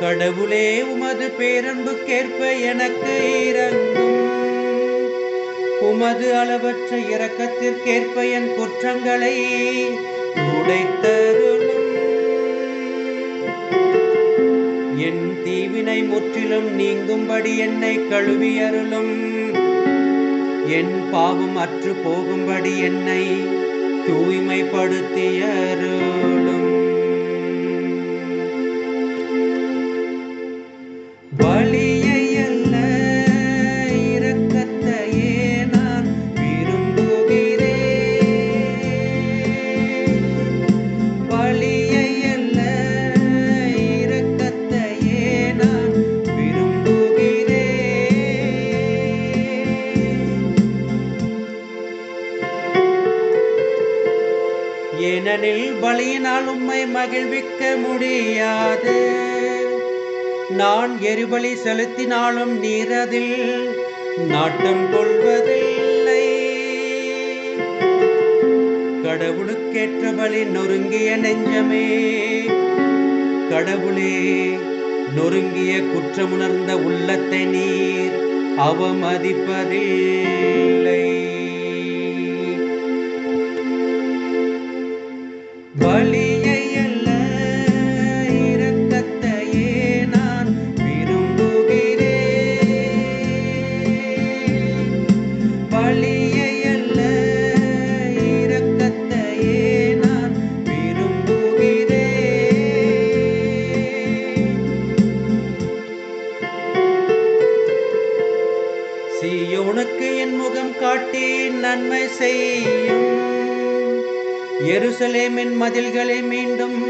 கடவுளே உமது பேரன்புக்கேற்ப எனக்கு இறங்கும் உமது அளவற்ற இரக்கத்திற்கேற்ப என் குற்றங்களை உடைத்தருளும். என் தீவினை முற்றிலும் நீங்கும்படி என்னை கழுவி அருளும் என் பாவம் அற்று போகும்படி என்னை தூய்மைப்படுத்தியருளும். ஏனெனில் பலியினால் உம்மை மகிழ்விக்க முடியாது. நான் எரிபலி செலுத்தினாலும் நீரதில் நாட்டம் கொள்வதில்லை. கடவுளுக்கேற்ற பலி நொறுங்கிய நெஞ்சமே கடவுளே நொறுங்கிய குற்றமுணர்ந்த உள்ளத்தை நீர் அவமதிப்பதில்லை சீயோனுக்கு என் முகம் காட்டி நன்மை செய்யும். எருசலேமின் மதில்களை மீண்டும்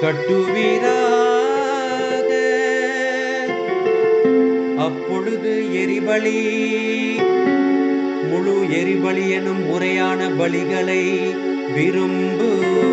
கட்டுவீராக. அப்பொழுது எரிபலி முழு எரிபலி எனும் முறையான பலிகளை விரும்பு.